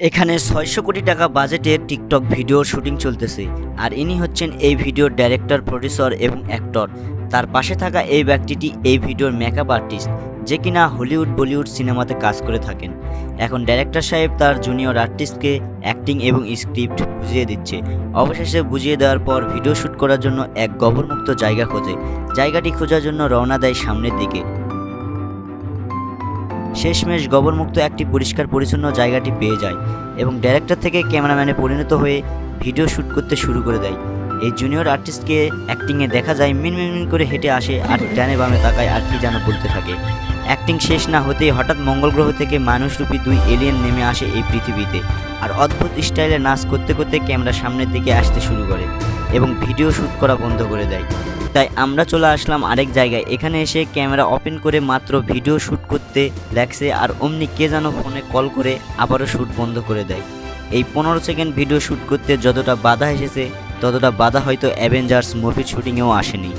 এখানে ছয়শো কোটি টাকা বাজেটের টিকটক ভিডিও শুটিং চলতেছে, আর ইনি হচ্ছেন এই ভিডিওর ডাইরেক্টর প্রডিউসার এবং অ্যাক্টর তার পাশে থাকা এই ব্যক্তিটি এই ভিডিওর মেকআপ আর্টিস্ট যে কিনা হলিউড বলিউড সিনেমাতে কাজ করে থাকেন। এখন ডাইরেক্টর সাহেব তার জুনিয়র আর্টিস্টকে অ্যাক্টিং এবং স্ক্রিপ্ট বুঝিয়ে দিচ্ছে। অবশেষে বুঝিয়ে দেওয়ার পর ভিডিও শ্যুট করার জন্য এক গবরমুক্ত জায়গা খোঁজে। জায়গাটি খোঁজার জন্য রওনা দেয় সামনের দিকে। শেষমেশ গবরমুক্ত একটি পরিষ্কার পরিচ্ছন্ন জায়গাটি পেয়ে যায় এবং ডাইরেক্টর থেকে ক্যামেরাম্যানে পরিণত হয়ে ভিডিও শ্যুট করতে শুরু করে দেয়। এই জুনিয়র আর্টিস্টকে অ্যাক্টিংয়ে দেখা যায় মিন মিন মিন করে হেঁটে আসে আর ডানে বামে তাকায় আর কি যেন বলতে থাকে। অ্যাক্টিং শেষ না হতেই হঠাৎ মঙ্গল গ্রহ থেকে মানুষরূপী দুই এলিয়েন নেমে আসে এই পৃথিবীতে আর অদ্ভুত স্টাইলে নাচ করতে করতে ক্যামেরার সামনের দিকে আসতে শুরু করে এবং ভিডিও শ্যুট করা বন্ধ করে দেয়। তাই আমরা চলে আসলাম আরেক জায়গায়। এখানে এসে ক্যামেরা ওপেন করে মাত্র ভিডিও শ্যুট করতে লাগছে আর অমনি কে যেন ফোনে কল করে আবারও শ্যুট বন্ধ করে দেয়। এই পনেরো সেকেন্ড ভিডিও শ্যুট করতে যতটা বাধা এসেছে, ততটা বাধা হয়তো অ্যাভেঞ্জার্স মুভির শ্যুটিংয়েও আসেনি।